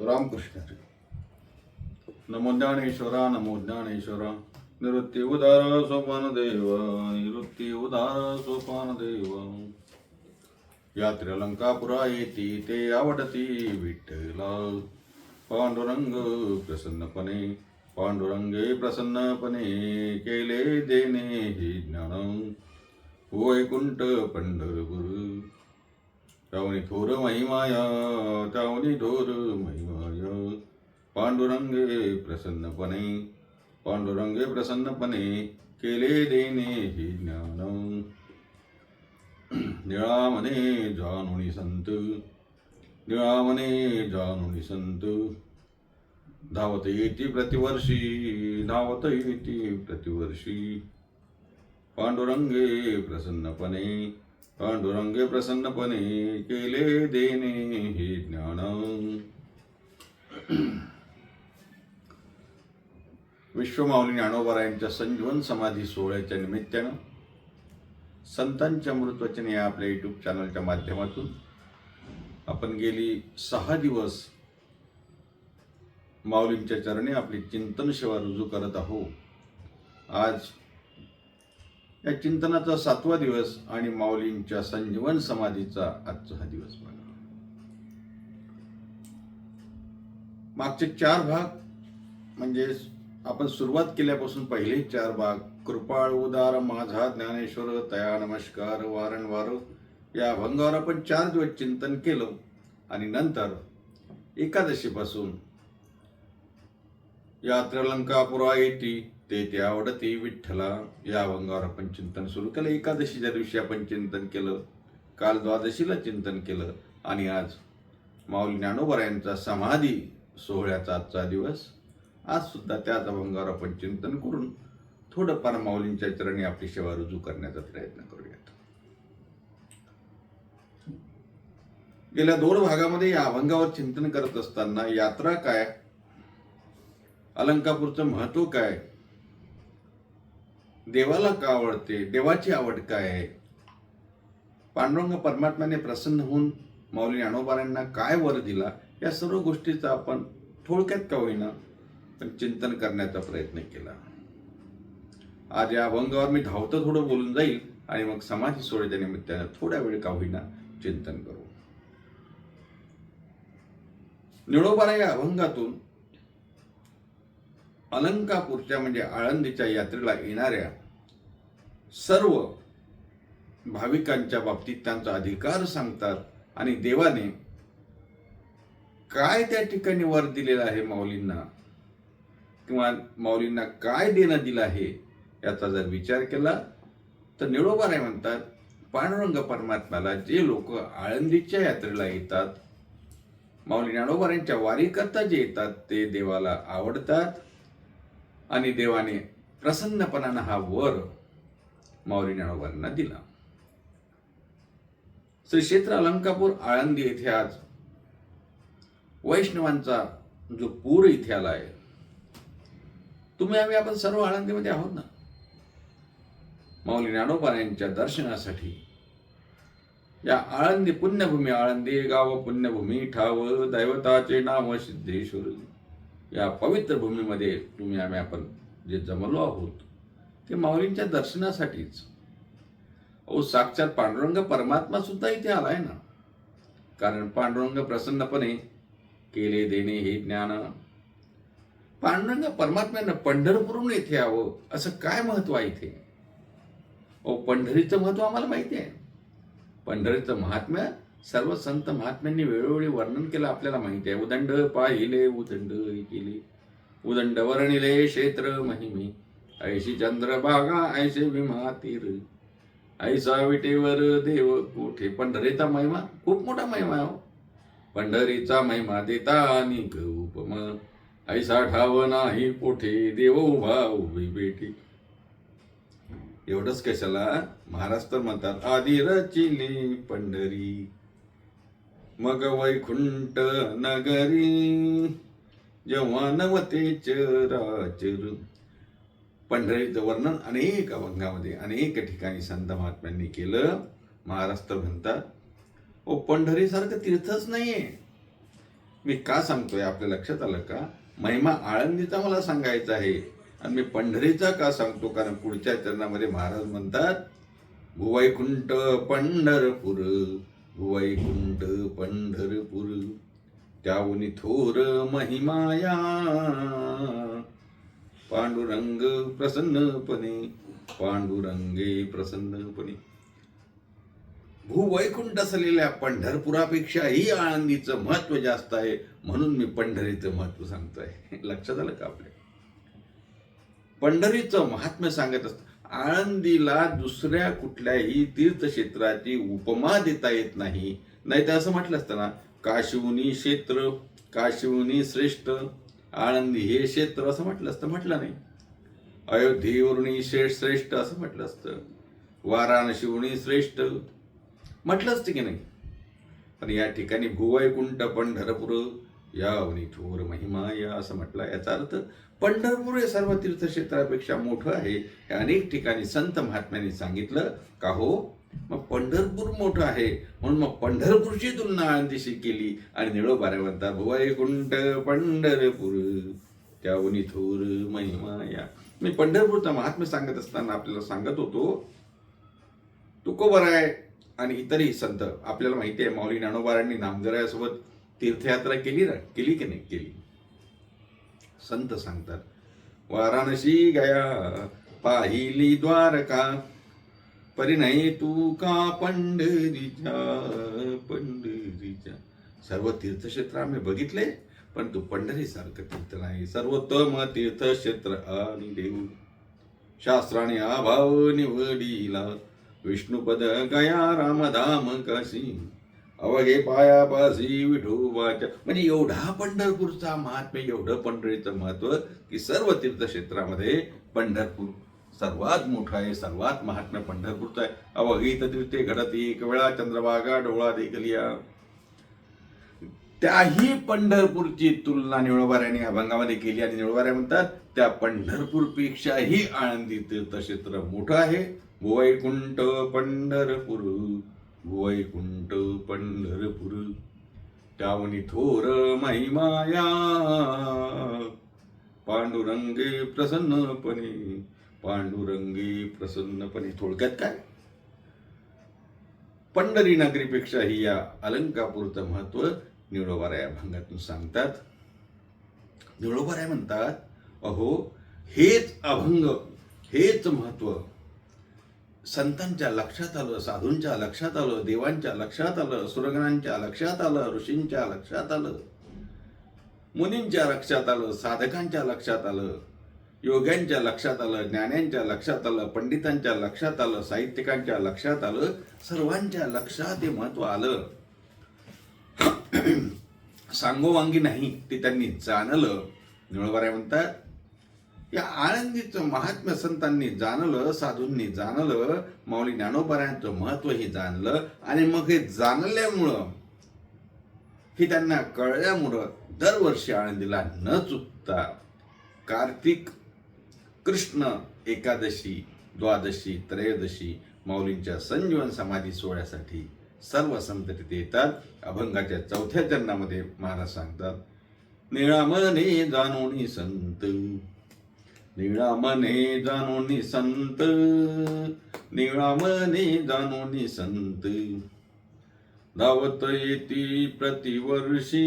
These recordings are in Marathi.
रामकृष्ण हरी. नमो ज्ञानेश्वरा नमो ज्ञानेश्वरा। निवृत्ती उदार सोपान देव निवृत्ती उदार सोपान देव। यात्रे अलंकापुरा येती ते आवडती विठ्ठला। पांडुरंग प्रसन्नपणे पांडुरंगे प्रसन्नपणे केले देणे हे ज्ञान। वैकुंठ पंढरपूर त्यावनी थोर महिमाया त्यावनी थोर महिमा। पांडुरंगे प्रसन्नपणे पांडुरंगे प्रसन्नपणे केले देणे हे ज्ञान निळामने जानुनी संत, निळामने जानुनी संत। धावत येती प्रतिवर्षी, धावत येती प्रतिवर्षी। पांडुरंगे प्रसन्नपणे पांडुरंगे प्रसन्नपणे केले देणे हे ज्ञान विश्वमाऊली ज्ञानोबरायांच्या संजीवन समाधी सोहळ्याच्या निमित्तानं संतांच्या अमृतवचन या आपल्या यूट्यूब चॅनलच्या माध्यमातून आपण गेली सहा दिवस माऊलींच्या चरणी आपली चिंतन सेवा रुजू करत आहोत. आज या चिंतनाचा सातवा दिवस आणि माऊलींच्या संजीवन समाधीचा आजचा हा दिवस बघा मागचे चार भाग म्हणजे आपण सुरुवात केल्यापासून पहिले चार भाग. कृपाळ उदार माझा ज्ञानेश्वर तया नमस्कार वारंवार या अभंगावर आपण चार दिवस चिंतन केलं आणि नंतर एकादशीपासून यात्रलंकापुरा येती ते ते आवडते विठ्ठला. या अभंगावर आपण चिंतन सुरू केलं. एकादशीच्या दिवशी आपण चिंतन केलं. काल द्वादशीला चिंतन केलं. आणि आज माऊली ज्ञानोबरायांचा समाधी सोहळ्याचा आजचा दिवस. आज सुद्धा त्याच अभंगावर आपण चिंतन करून थोडंफार माऊलींच्या चरणी आपली सेवा रुजू करण्याचा प्रयत्न करूयात. गेल्या दोन भागामध्ये या अभंगावर चिंतन करत असताना यात्रा काय? अलंकापूरचं महत्त्व काय? देवाला का आवडते? देवाची आवड काय आहे? पांडुरंग परमात्म्याने प्रसन्न होऊन माऊली ज्ञानोबारांना काय वर दिला? या सर्व गोष्टीचा आपण थोडक्यात का होईना पण चिंतन करण्याचा प्रयत्न केला. आज या अभंगावर मी धावतं थोडं बोलून जाईल आणि मग समाधी सोडीच्या निमित्तानं थोड्या वेळ का होईना चिंतन करू. निळोबाला या अभंगातून अलंकापूरच्या म्हणजे आळंदीच्या यात्रेला येणाऱ्या सर्व भाविकांच्या बाबतीत त्यांचा अधिकार सांगतात आणि देवाने काय त्या ठिकाणी वर दिलेलं आहे माऊलींना? किंवा माऊलींना काय देणं दिलं आहे याचा जर विचार केला तर निळोबाराय म्हणतात पांडुरंग परमात्म्याला जे लोक आळंदीच्या यात्रेला येतात माऊली ज्ञानोबारांच्या वारीकरता जे येतात ते देवाला आवडतात आणि देवाने प्रसन्नपणानं हा वर माऊली ज्ञानोबांना दिला. श्री क्षेत्र अलंकापूर आळंदी येथे आज वैष्णवांचा जो पूर इथे आला आहे तुम्ही आम्ही आपण सर्व आळंदीमध्ये आहोत ना. माऊली ज्ञानोपायांच्या दर्शनासाठी या आळंदी पुण्यभूमी आळंदी गाव पुण्यभूमी ठाव दैवताचे नाव सिद्धेश्वर या पवित्र भूमीमध्ये तुम्ही आम्ही आपण जे जमलो आहोत ते माऊलींच्या दर्शनासाठीच. अहो साक्षात पांडुरंग परमात्मा सुद्धा इथे आलाय ना. कारण पांडुरंग प्रसन्नपणे केले देणे हे ज्ञान पांडुरंग परमात्म्यानं पंढरपूरून येथे यावं असं काय महत्त्व आहे इथे? ओ पंढरीचं महत्त्व आम्हाला माहिती आहे. पंढरीचं महात्म्य सर्व संत महात्म्यांनी वेळोवेळी वर्णन केलं आपल्याला माहिती आहे. उदंड पाहिले उदंड केले. उदंड वर्णिले क्षेत्र महिमे. ऐशी चंद्रभागा ऐसे विमा तीर. ऐसा विटेवर देव कुठे? पंढरीचा महिमा खूप मोठा महिमा आहे हो. पंढरीचा महिमा देता आणि उपमा. ऐसा ठाव नाही पोठे देव उभा उभी बेटी एवढंच कशाला? महाराष्ट्र म्हणतात आधी रचिली पंढरी मग वैकुंठ नगरी जेव्हा नवतेच चराचर. पंढरीचं वर्णन अनेक अभंगामध्ये अनेक ठिकाणी संत महात्म्यांनी केलं. महाराष्ट्र म्हणतात ओ पंढरीसारखं तीर्थच नाहीये. मी का सांगतोय? आपल्या लक्षात आलं का? महिमा आळंदीचा मला सांगायचा आहे. आणि मी पंढरीचा का सांगतो? कारण पुढच्या चरणामध्ये महाराज म्हणतात भुवैकुंठ पंढरपूर भुवैकुंठ पंढरपूर त्याहुनी थोर महिमाया पांडुरंग प्रसन्नपणे पांडुरंगे प्रसन्नपणे. भूवैकुंठ असलेल्या पंढरपुरापेक्षाही आळंदीचं महत्त्व जास्त आहे म्हणून मी पंढरीचं महत्त्व सांगतोय. लक्षात आलं का आपल्या? पंढरीचं महात्म्य सांगत असत. आळंदीला दुसऱ्या कुठल्याही तीर्थक्षेत्राची उपमा देता येत नाही. नाही तर असं म्हटलं असतं ना काशिवनी क्षेत्र काशिवनी श्रेष्ठ आळंदी हे क्षेत्र असं म्हटलं असतं. म्हटलं नाही. अयोध्येवरुणी श्रेष्ठ श्रेष्ठ असं म्हटलं असतं. वाराणसीवणी श्रेष्ठ म्हटलं असतं की नाही. पण या ठिकाणी भुवैकुंठ पंढरपूर यावनी थोर महिमा या असं म्हटलं याचा अर्थ पंढरपूर हे सर्व तीर्थक्षेत्रापेक्षा मोठं आहे. हे अनेक ठिकाणी संत महात्म्यांनी सांगितलं का हो? मग पंढरपूर मोठं आहे. म्हणून मग पंढरपूरची तुलना आनंदीशी केली आणि निळोबारे म्हणतात भुवैकुंठ पंढरपूर त्यावनी थोर महिमा या. मी पंढरपूरचा महात्म्य सांगत असताना आपल्याला सांगत होतो तुकोबराय आणि इतरही संत. आपल्याला माहिती आहे माऊली ज्ञानोबारांनी नामदेवरायासोबत तीर्थयात्रा केली ना? केली की नाही? केली. संत सांगतात. वाराणसी गया पाहिली द्वारका. परिणय तू का पंढरीच्या? पंढरीच्या. सर्व तीर्थक्षेत्र आम्ही बघितले पण तू पंढरीसारखं तीर्थ नाही. सर्वोत्तम तीर्थक्षेत्र आणि देऊ शास्त्राने अभाव निवडीला. विष्णुपद गया रामधाम काशी अवघे पायापासी विठोबाच्या म्हणजे एवढा पंढरपूरचा महात्म्य एवढं पंढरीचं महत्त्व की सर्व तीर्थक्षेत्रामध्ये पंढरपूर सर्वात मोठं आहे सर्वात महात्म्य पंढरपूरचा आहे. अवघीत तीर्थे घडती एक वेळा चंद्रभागा डोळा देखलिया. त्याही पंढरपूरची तुलना निळोबाऱ्याने अभंगामध्ये केली आणि निळोबाऱ्या म्हणतात त्या पंढरपूरपेक्षाही आनंदी तीर्थक्षेत्र मोठं आहे. वैकुंठ पंढरपूर वैकुंठ पंढरपूर. त्यावनी थोर महिमाया पांडुरंगे प्रसन्नपणे पांडुरंगे प्रसन्नपणे. थोडक्यात काय? पंढरी नगरीपेक्षाही या अलंकापूरचं महत्त्व निळोबारा या भांगातून सांगतात. निळोबाराय म्हणतात अहो हेच अभंग हेच महत्त्व संतांच्या लक्षात आलं साधूंच्या लक्षात आलं देवांच्या लक्षात आलं सुरगणांच्या लक्षात आलं ऋषींच्या लक्षात आलं मुनींच्या लक्षात आलं साधकांच्या लक्षात आलं योग्यांच्या लक्षात आलं ज्ञान्यांच्या लक्षात आलं पंडितांच्या लक्षात आलं साहित्यिकांच्या लक्षात आलं सर्वांच्या लक्षात हे महत्त्व आलं सांगोवांगी नाही ते त्यांनी जाणलं निळवाऱ्या म्हणतात या आळंदीचं महात्म्य संतांनी जाणलं साधूंनी जाणलं माऊली ज्ञानोबाऱ्यांचं महत्त्व हे जाणलं आणि मग हे जाणल्यामुळं हे त्यांना कळल्यामुळं दरवर्षी आळंदीला न चुकता कार्तिक कृष्ण एकादशी द्वादशी त्रयोदशी माऊलींच्या संजीवन समाधी सोहळ्यासाठी सर्व संत तिथे येतात. अभंगाच्या चौथ्या चरणामध्ये महाराज सांगतात निळामने जाणोनी संत निळामने जाणोनी संत निळामने जाणोनी संत धावत येती प्रतिवर्षी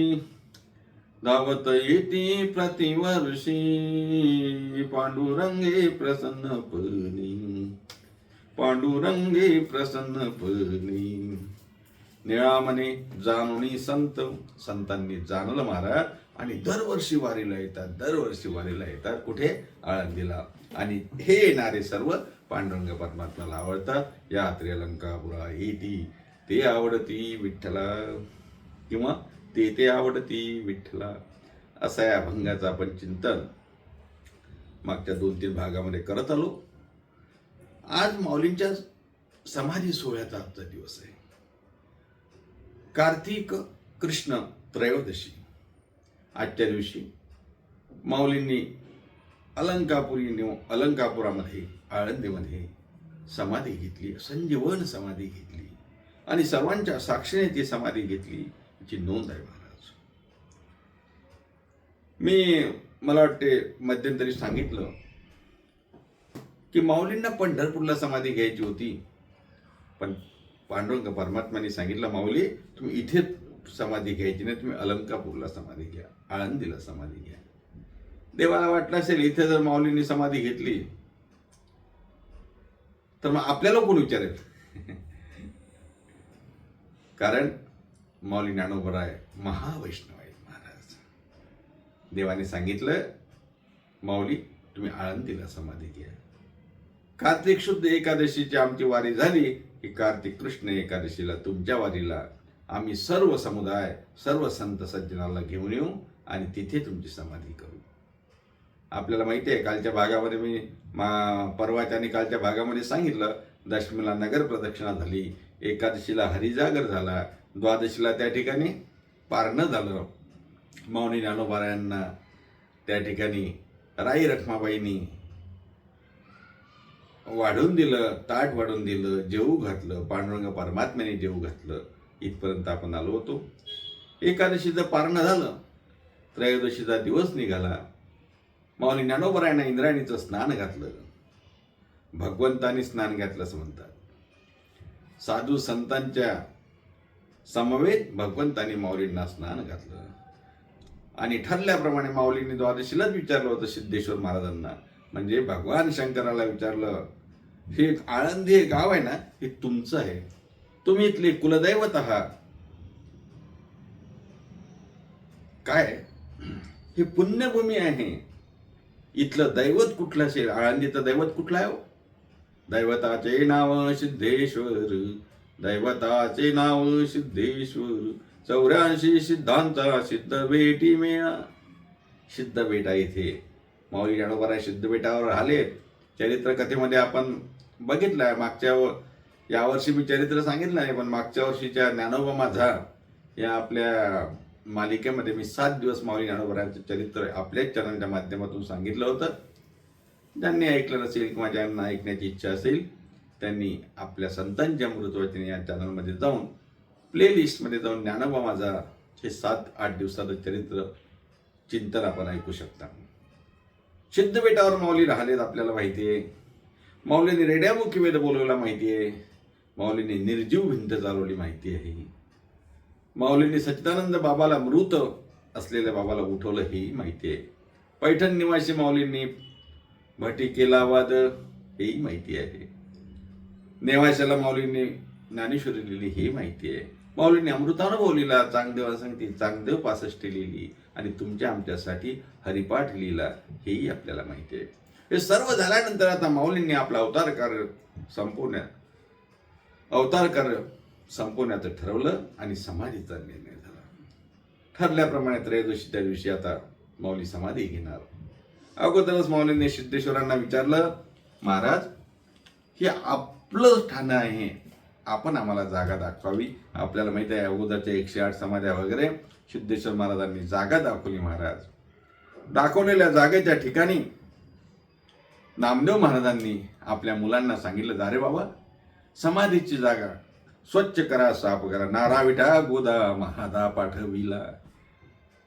धावत येती प्रतिवर्षी पांडुरंगे प्रसन्नपणी पांडुरंगे प्रसन्नपणी निळामने जाणुनी संत संतांनी जाणलं महाराज आणि दरवर्षी वारीला येतात दरवर्षी वारीला येतात कुठे? आळंदीला. आणि हे येणारे सर्व पांडुरंग परमात्माला आवडतात. या त्रिलंकापुरा येती ते आवडती विठ्ठला. किंवा ते ते आवडती विठ्ठला. असा या अभंगाचं आपण चिंतन मागच्या दोन तीन भागामध्ये करत आलो. आज माऊलींच्या समाधी सोहळ्याचा आजचा दिवस आहे. कार्तिक कृष्ण त्रयोदशी. आजच्या दिवशी माऊलींनी अलंकापुरी अलंकापुरामध्ये आळंदीमध्ये समाधी घेतली संजीवन समाधी घेतली आणि सर्वांच्या साक्षीने ती समाधी घेतली याची नोंद आहे महाराज. मी मला वाटते मध्यंतरी सांगितलं की माऊलींना पंढरपूरला समाधी घ्यायची होती. पण पांडुरंग परमात्माने सांगितलं माऊली तुम्ही इथे समाधी घ्यायची नाही तुम्ही अलंकापूरला समाधी घ्या आळंदीला समाधी घ्या. देवाला वाटलं असेल इथे जर माऊलींनी समाधी घेतली तर मग आपल्याला कोण विचारेल? कारण माऊली ज्ञानोबराय महावैष्णव आहेत महाराज. देवाने सांगितलं माऊली तुम्ही आळंदीला समाधी घ्या. कार्तिक शुद्ध एकादशीची आमची वारी झाली की कार्तिक कृष्ण एकादशीला तुमच्या वारीला आम्ही सर्व समुदाय सर्व संत सज्जनाला घेऊन येऊ आणि तिथे तुमची समाधी करू. आपल्याला माहिती आहे कालच्या भागामध्ये मी मा परवाच्या आणि कालच्या भागामध्ये सांगितलं दशमीला नगर प्रदक्षिणा झाली एकादशीला हरिजागर झाला द्वादशीला त्या ठिकाणी पारणं झालं. मौनी ज्ञानोबारायांना त्या ठिकाणी राई रखमाबाईंनी वाढून दिलं ताट वाढून दिलं जेवू घातलं पांडुरंग परमात्म्याने जेवू घातलं. इथपर्यंत आपण आलो होतो. एकादशीचं पारणं झालं. त्रयोदशीचा दिवस निघाला. माऊली ज्ञानोबरायांना इंद्रायणीचं स्नान घातलं. भगवंतानी स्नान घातलं असं म्हणतात. साधू संतांच्या समवेत भगवंतानी माऊलींना स्नान घातलं. आणि ठरल्याप्रमाणे माऊलींनी द्वादशीलाच विचारलं होतं सिद्धेश्वर महाराजांना. म्हणजे भगवान शंकराला विचारलं हे एक आळंदी हे गाव आहे ना हे तुमचं आहे. तुम्ही इथले कुलदैवत आहात. काय? ही पुण्यभूमी आहे. इथलं दैवत कुठलं असेल? आळंदीचं दैवत कुठलं आहे हो? दैवताचे नाव सिद्धेश्वर दैवताचे नाव सिद्धेश्वर चौऱ्याऐंशी सिद्धांचा सिद्ध बेटी मेळा. सिद्ध बेटा इथे. माऊली ज्ञानोबराय सिद्ध बेटावर आले चरित्र कथेमध्ये आपण बघितलं आहे मागच्या यावर्षी मी चरित्र सांगितलं नाही पण मागच्या वर्षीच्या ज्ञानोबा माझा या आपल्या मालिकेमध्ये मी सात दिवस माऊली ज्ञानोबरांचं चरित्र आपल्याच चॅनलच्या माध्यमातून सांगितलं होतं. ज्यांनी ऐकलं नसेल किंवा ज्यांना ऐकण्याची इच्छा असेल त्यांनी आपल्या संतांच्या मृतवचने या चॅनलमध्ये जाऊन प्लेलिस्टमध्ये जाऊन ज्ञानोबा माझा हे सात आठ दिवसाचं चरित्र चिंतन आपण ऐकू शकता. सिद्ध बेटावर माऊली राहिलेत आपल्याला माहिती आहे माऊलीने रेड्यामुखी वेद बोलवला माहिती आहे माऊलीने निर्जीव भिंत चालवली माहिती आहे ही. माऊलीने सच्चिदानंद बाबाला मृत असलेल्या बाबाला उठवलं हेही माहिती आहे. पैठण निवासी माऊलींनी भटी केला वाद हेही माहिती आहे. नेवाशाला माऊलींनी ज्ञानेश्वरी लिहिली ही माहिती आहे. माऊलींनी अमृतानुभव लिहिला चांगदेवासाठी चांगदेव पासष्टी लिहिली आणि तुमच्या आमच्यासाठी हरिपाठ लिहिला हेही आपल्याला माहिती आहे. हे सर्व झाल्यानंतर आता माऊलींनी आपला अवतार कार्य संपवण्यात अवतार कार्य संपवण्याचं ठरवलं आणि समाधीचा निर्णय झाला. ठरल्याप्रमाणे त्रयोदशीच्या दिवशी आता माऊली समाधी घेणार. अगोदरच माऊलीने सिद्धेश्वरांना विचारलं महाराज हे आपलं ठाणं आहे. आपण आम्हाला जागा दाखवावी. आपल्याला माहिती आहे अगोदरच्या एकशे आठ समाध्या वगैरे सिद्धेश्वर महाराजांनी जागा दाखवली महाराज. दाखवलेल्या जागेच्या ठिकाणी नामदेव महाराजांनी आपल्या मुलांना सांगितलं जा रे बाबा समाधीची जागा. स्वच्छ करा साफ करा. नारा विठा गोदा महादा पाठविला.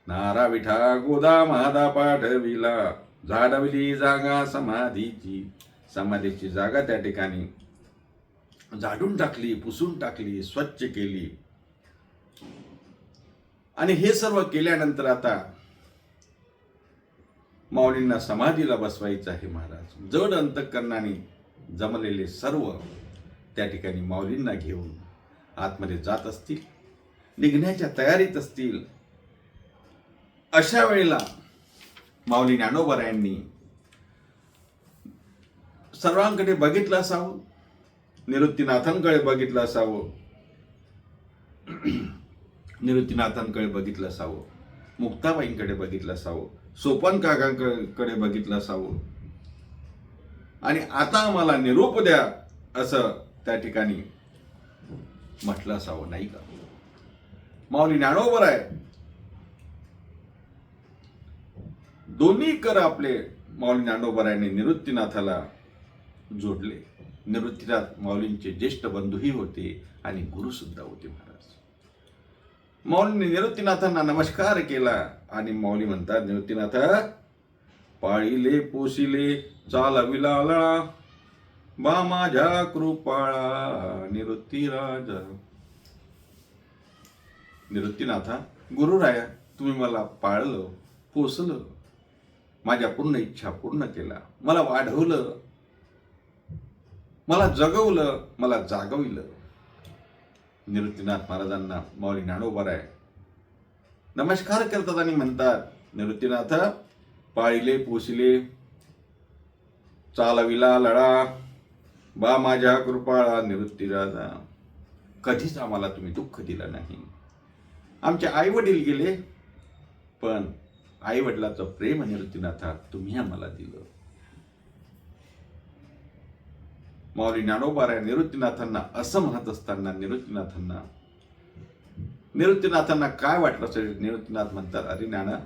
नारा विठा गोदा महादा पाठविला. झाडवली जागा समाधीची. समाधीची जागा त्या ठिकाणी झाडून टाकली पुसून टाकली स्वच्छ केली. आणि हे सर्व केल्यानंतर आता माऊलींना समाधीला बसवायचं आहे महाराज. जड अंतकरणाने जमलेले सर्व त्या ठिकाणी माऊलींना घेऊन आतमध्ये जात असतील निघण्याच्या तयारीत असतील अशा वेळेला माऊली ज्ञानोबरायांनी सर्वांकडे बघितलं असावं निवृत्तीनाथांकडे बघितलं असावं निवृत्तीनाथांकडे बघितलं असावं मुक्ताबाईंकडे बघितलं असावं सोपान काकांकडे बघितलं असावं. आणि आता आम्हाला निरोप द्या असं त्या ठिकाणी म्हटलं असावं नाही का? माऊली ज्ञानोबर आहे. दोन्ही कर आपले माऊली ज्ञानोबरायने निवृत्तीनाथाला जोडले. निवृत्तीनाथ माऊलींचे ज्येष्ठ बंधूही होते आणि गुरुसुद्धा होते महाराज. माऊलींनी निवृत्तीनाथांना नमस्कार केला आणि मौली म्हणतात निवृत्तीनाथ पाळीले पोसिले चालविला आला बा माझ्या कृपाळा निवृत्ती राजा निवृत्तीनाथा गुरुराया तुम्ही मला पाळलं पोसलं माझ्या पूर्ण इच्छा पूर्ण केला मला वाढवलं मला जगवलं मला जागविलं. निवृत्तीनाथ महाराजांना माऊली आहे नमस्कार करतात आणि म्हणतात निवृत्तीनाथ पाळिले पोसिले चालविला लढा बा माझ्या कृपाळा निवृत्ती राजा. कधीच आम्हाला तुम्ही दुःख दिलं नाही. आमचे आई वडील गेले पण आई वडिलाचं प्रेम निवृत्तीनाथा तुम्ही आम्हाला दिलं. माऊली ज्ञानोबाऱ्या निवृत्तीनाथांना असं म्हणत असताना निवृत्तीनाथांना निवृत्तीनाथांना काय वाटलं असेल? निवृत्तीनाथ म्हणतात अरे ज्ञाना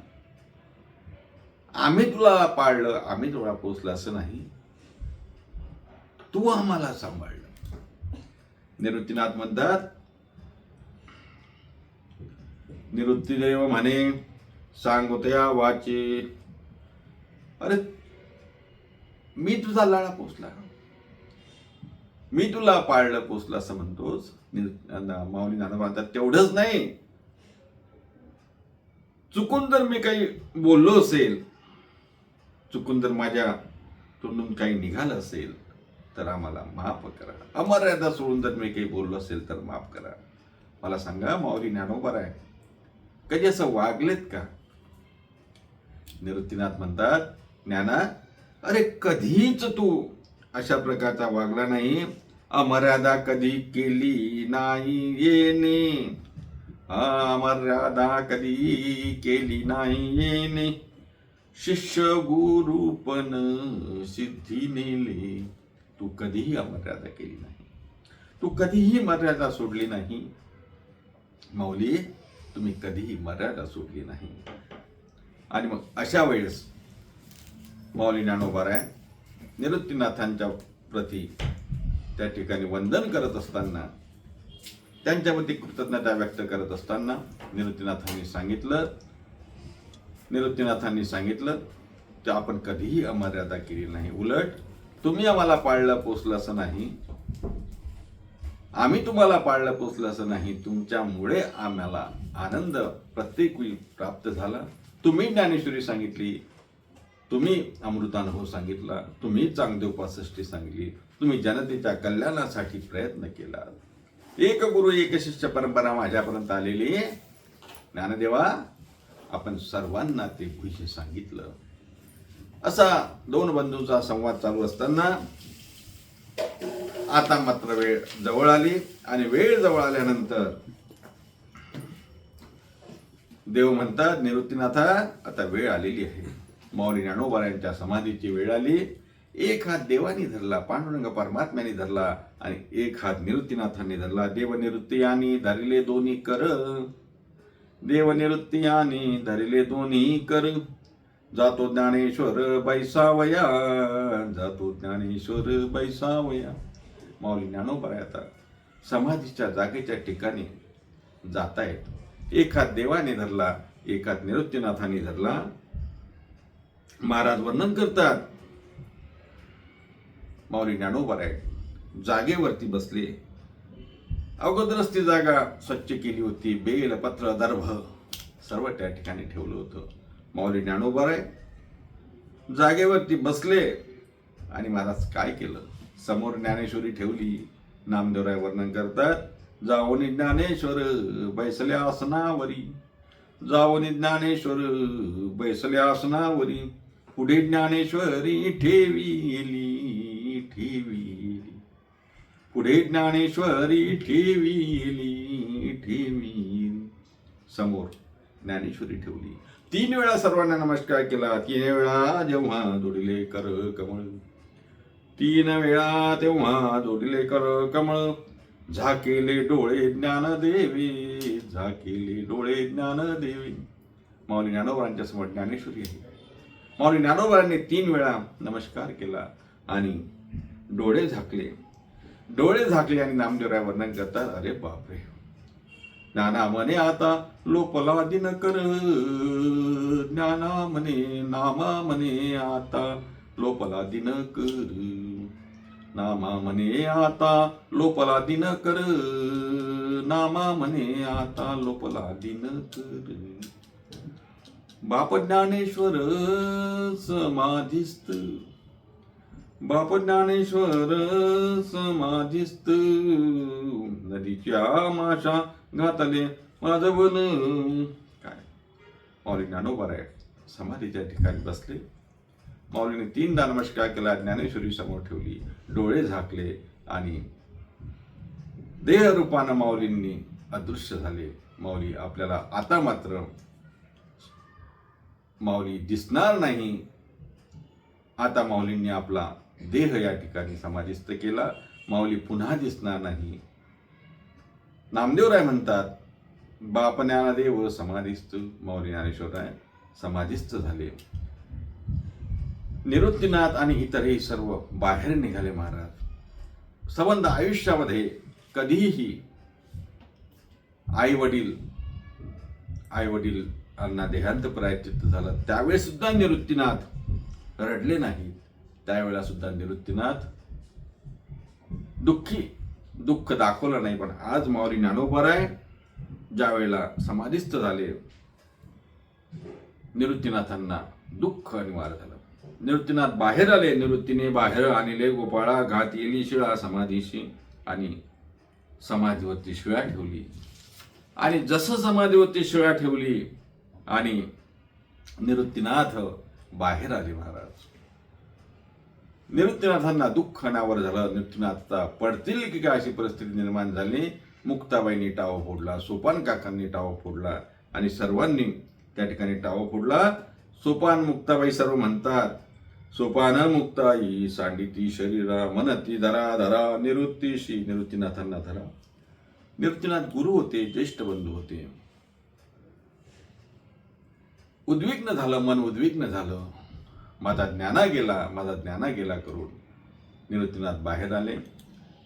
आम्ही तुला पाळलं आम्ही तुला पोचलं असं नाही. तू आम्हाला सांभाळलं निवृत्तीनाथ म्हणतात निवृत्तीदेव म्हणे सांगोतया वाचे अरे मी तुझा लाळा पोचला मी तुला पाळलं पोचलं असं म्हणतोस. माऊली नाना म्हणतात तेवढंच नाही. चुकून जर मी काही बोललो असेल चुकून जर माझ्या तोंडून काही निघालं असेल तर आम्हाला माफ करा. अमर्यादा सोडून जर मी काही बोललो असेल तर माफ करा. मला सांगा माऊली ज्ञानोबर आहे. कधी असं वागलेत का? निवृत्तीनाथ म्हणतात ज्ञाना अरे कधीच तू अशा प्रकारचा वागला नाही. अमर्यादा कधी केली नाही येणे. अमर्यादा कधी केली नाही येणे. शिष्य गुरु पण सिद्धी नेले. तू कधीही अमर्यादा केली नाही. तू कधीही मर्यादा सोडली नाही. माऊली तुम्ही कधीही मर्यादा सोडली नाही. आणि मग अशा वेळेस माऊली ज्ञानोबाराय निवृत्तीनाथांच्या प्रती त्या ठिकाणी वंदन करत असताना त्यांच्याप्रती कृतज्ञता व्यक्त करत असताना निवृत्तीनाथांनी सांगितलं. निवृत्तीनाथांनी सांगितलं की आपण कधीही अमर्यादा केली नाही. उलट तुम्ही आम्हाला पाळलं पोचलं असं नाही. आम्ही तुम्हाला पाळलं पोचलं असं नाही. तुमच्यामुळे आम्हाला आनंद प्रत्येक वेळी प्राप्त झाला. तुम्ही ज्ञानेश्वरी सांगितली. तुम्ही अमृतानुभव सांगितला. तुम्ही चांगदेव पासष्टी सांगली तुम्ही जनतेच्या कल्याणासाठी प्रयत्न केला. एक गुरु एक शिष्य परंपरा माझ्यापर्यंत आलेली ज्ञानदेवा आपण सर्वांना ते भुईशी सांगितलं. असा दोन बंधूंचा संवाद चालू असताना आता मात्र वेळ जवळ आली आणि वेळ जवळ आल्यानंतर देव म्हणतात निवृत्तीनाथा आता वेळ आलेली आहे. मौली ज्ञानोबा यांच्या समाधीची वेळ आली. एक हात देवानी धरला पांडुरंग परमात्म्याने धरला आणि एक हात निवृत्तीनाथांनी धरला. देव निवृत्ती आणि धरले दोन्ही कर. देव निवृत्ती धरले दोन्ही कर. जातो ज्ञानेश्वर बैसावया जातो ज्ञानेश्वर बैसावया. माऊली ज्ञानोबा आता. समाधीच्या जागेच्या ठिकाणी जातायत. एक देवाने धरला एकात निवृत्तीनाथाने धरला महाराज वर्णन करतात. माऊली ज्ञानोबर आहे जागेवरती बसले. अगोदरच ती जागा स्वच्छ केली होती. बेल पत्र दर्भ सर्व त्या ठिकाणी ठेवलं होतं. माऊली ज्ञानोबर आहे जागेवरती बसले आणि महाराज काय केलं? समोर ज्ञानेश्वरी ठेवली. नामदेवराय वर्णन करतात जाऊन ज्ञानेश्वर बैसल्या आसनावरी जाऊन ज्ञानेश्वर बैसल्या आसनावरी पुढे ज्ञानेश्वरी ठेविली ठेविली. पुढे ज्ञानेश्वरी ठेविली ठेवी समोर ज्ञानेश्वरी ठेवली. तीन वेळा सर्वांना नमस्कार केला. तीन वेळा जेव्हा जोडिले कर कमळ. तीन वेळा तेव्हा जोडिले कर कमळ. झाकेले डोळे ज्ञान देवी झाकेले डोळे ज्ञान देवी माऊली ज्ञानोबरांच्या समोर ज्ञानेश्वरी आहे. माऊली ज्ञानोबरांनी तीन वेळा नमस्कार केला आणि डोळे झाकले. डोळे झाकले आणि नामदेवराय वर्णन करतात अरे बापरे. ज्ञाना म्हणे आता लोपला दिन कर ज्ञाना म्हणे नामा म्हणे आता लोपला दिन कर नामा म्हणे आता लोपला दिन कर नामा म्हणे आता लोपला दिन कर बाप ज्ञानेश्वर समाधिस्त बाप ज्ञानेश्वर समाधिस्त नदीच्या माशा घातले माझं बन काय माऊली ज्ञानोबा आहे समाधीच्या ठिकाणी बसले. माऊलीने तीनदा नमस्कार केला ज्ञानेश्वरी समोर ठेवली. डोळे झाकले आणि देहरूपानं माऊलींनी अदृश्य झाले. माऊली आपल्याला आता मात्र माऊली दिसणार नाही. आता माऊलींनी आपला देह या ठिकाणी समाधिस्थ केला. माऊली पुन्हा दिसणार नाही. नामदेवराय म्हणतात बाप ज्ञानदेव समाधिस्थ माऊली ज्ञानेश्वराय समाधिस्थ झाले. निवृत्तीनाथ आणि इतरही सर्व बाहेर निघाले महाराज. संबंध आयुष्यामध्ये कधीही आई वडील आई वडील देहांत प्रायचित्त झालं त्यावेळेस सुद्धा निवृत्तीनाथ रडले नाही त्यावेळेला सुद्धा निवृत्तीनाथ दुःखी दुःख दाखवलं नाही पण आज माऊली ज्ञानोबर आहे. ज्या वेळेला समाधिस्थ झाले निवृत्तीनाथांना दुःख अनिवार्य झालं. निवृत्तीनाथ बाहेर आले निवृत्तीने बाहेर आणले गोपाळा घात येली शिळा समाधीशी आणि समाधीवरती शिळा ठेवली. आणि जसं समाधीवरती शिळा ठेवली आणि निवृत्तीनाथ बाहेर आले महाराज. निवृत्तीनाथांना दुःख अनावर झालं. निवृत्तीनाथ पडतील की काय अशी परिस्थिती निर्माण झाली? मुक्ताबाईंनी टावा फोडला सोपान काकांनी टावा फोडला आणि सर्वांनी त्या ठिकाणी टावा फोडला. सोपान मुक्ताबाई सर्व म्हणतात सोपान मुक्ताई सांडिती शरीरा मनती धरा धरा निवृत्तीशी निवृत्तीनाथांना धरा. निवृत्तीनाथ गुरु होते ज्येष्ठ बंधू होते. उद्विग्न झालं मन उद्विग्न झालं. माझा ज्ञाना गेला माझा ज्ञाना गेला करून. निवृत्तीनाथ बाहेर आले.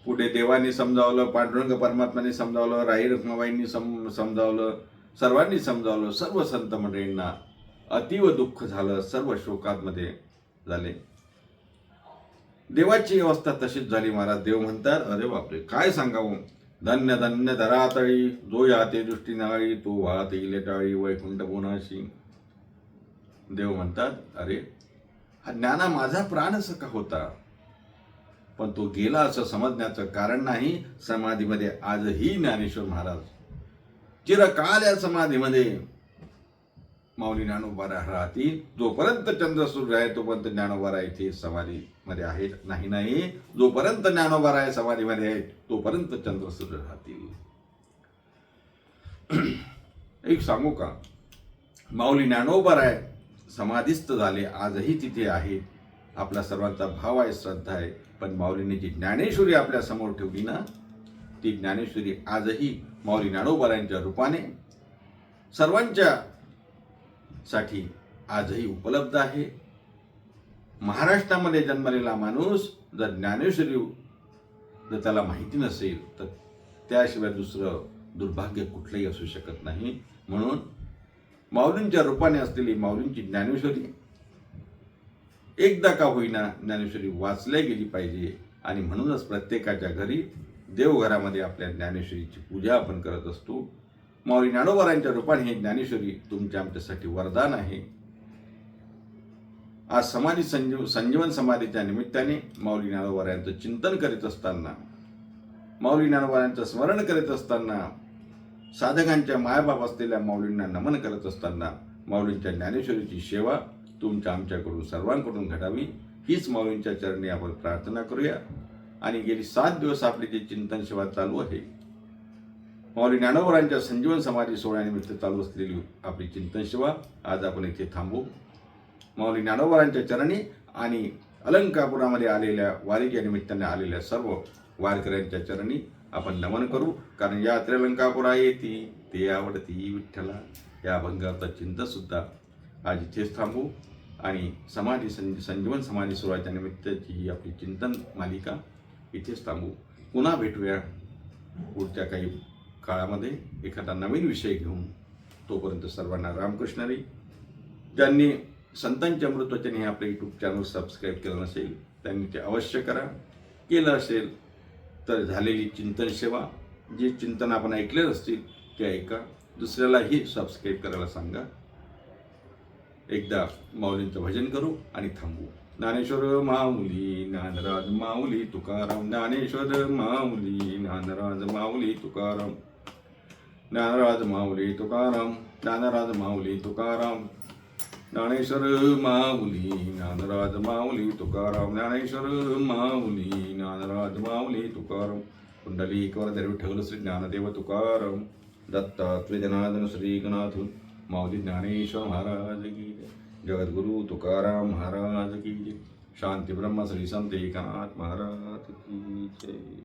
पुढे देवाने समजावलं पांडुरंग परमात्माने समजावलं राई रखमाबाईंनी सम समजावलं सर्वांनी समजावलं सर्व संत मंडळींना अतीव दुःख झालं सर्व शोकांमध्ये झाले. देवाची अवस्था तशीच झाली महाराज. देव म्हणतात अरे बापरे काय सांगावं? धन्य धन्य धरातळी जो याते दृष्टी नाळी तो वाहत इले टाळी वैकुंठ बोनाशी देव म्हणतात अरे ज्ञाना माझा प्राण सखा होता. पण तो गेला असं समजण्याचं कारण नाही समाधीमध्ये आजही ज्ञानेश्वर महाराज. चिरकाल या समाधीमध्ये माऊली ज्ञानोबा राहतील. जोपर्यंत चंद्र सूर्य आहे तोपर्यंत ज्ञानोबारा इथे समाधीमध्ये आहेत. नाही नाही. जोपर्यंत ज्ञानोबारा आहे समाधीमध्ये आहे तोपर्यंत चंद्र सूर्य राहतील. एक सांगू का? माऊली ज्ञानोबारा आहे समाधिस्थ झाले. आजही तिथे आहे. आपला सर्वांचा भाव आहे श्रद्धा आहे. पण माऊलीने जी ज्ञानेश्वरी आपल्यासमोर ठेवली ना ती ज्ञानेश्वरी आजही माऊली ज्ञानोबारांच्या रूपाने सर्वांच्या साठी आजही उपलब्ध आहे. महाराष्ट्रामध्ये जन्मलेला माणूस जर ज्ञानेश्वरी जर त्याला माहिती नसेल तर त्याशिवाय दुसरं दुर्भाग्य कुठलंही असू शकत नाही. म्हणून माऊलींच्या रूपाने असलेली माऊलींची ज्ञानेश्वरी. एकदा का होईना ज्ञानेश्वरी वाचल्या गेली पाहिजे आणि म्हणूनच प्रत्येकाच्या घरी देवघरामध्ये आपल्या ज्ञानेश्वरीची पूजा आपण करत असतो. माऊली ज्ञानोबारांच्या रूपाने हे ज्ञानेश्वरी तुमच्या आमच्यासाठी वरदान आहे. आज समाधी संजीव संजीवन समाधीच्या निमित्ताने माऊली ज्ञानोबारायांचं चिंतन करीत असताना माऊली ज्ञानोबारायांचं स्मरण करीत असताना साधकांच्या मायबाप असलेल्या माऊलींना नमन करत असताना माऊलींच्या ज्ञानेश्वरीची सेवा तुमच्या आमच्याकडून सर्वांकडून घडावी हीच माऊलींच्या चरणी आपण प्रार्थना करूया. आणि गेली सात दिवस आपली जी चिंतन सेवा चालू आहे माऊली ज्ञानोबरांच्या संजीवन समाधी सोहळ्यानिमित्त चालू असलेली आपली चिंतन सेवा आज आपण इथे थांबू. माऊली ज्ञानोबरांच्या चरणी आणि अलंकापुरामध्ये आलेल्या वारीच्या निमित्ताने आलेल्या सर्व वारकऱ्यांच्या चरणी आपण नमन करू. कारण या त्रिलंकापुरा येती ते आवडती विठ्ठला. या अभंगाचा चिंतसुद्धा आज इथेच थांबू. आणि समाधी संज संजीवन समाधी सोहळ्याच्या निमित्ताची ही आपली चिंतन मालिका इथेच थांबू. पुन्हा भेटूया पुढच्या काही काळामध्ये एखादा नवीन विषय घेऊन. तोपर्यंत सर्वांना रामकृष्णारी. ज्यांनी संतांच्या अमृतवचन हे आपल्या यूट्यूब चॅनल सबस्क्राईब केलं नसेल त्यांनी ते अवश्य करा. केलं असेल तर झालेली चिंतन सेवा जे चिंतन आपण ऐकले असतील ते ऐका. दुसऱ्यालाही सबस्क्राईब करायला सांगा. एकदा माऊलींचं भजन करू आणि थांबू. ज्ञानेश्वर माऊली ज्ञानराज माऊली तुकाराम ज्ञानेश्वर माऊली ज्ञानराज माऊली तुकाराम. ज्ञानराज माऊली तुकाराम. ज्ञानराज माऊली तुकाराम. ज्ञानेश्वर माऊली ज्ञानराज माऊली तुकाराम ज्ञानेश्वर माऊली ज्ञानराज माऊली तुकाराम. कुंडली वरदरी ठेवलं श्री ज्ञानदेव तुकाराम. दत्तात्रेय जनार्दन श्री माऊली ज्ञानेश्वर महाराज की जगद्गुरु तुकाराम महाराज की जय. शांती ब्रह्म श्री संत एकनाथ महाराज की जय.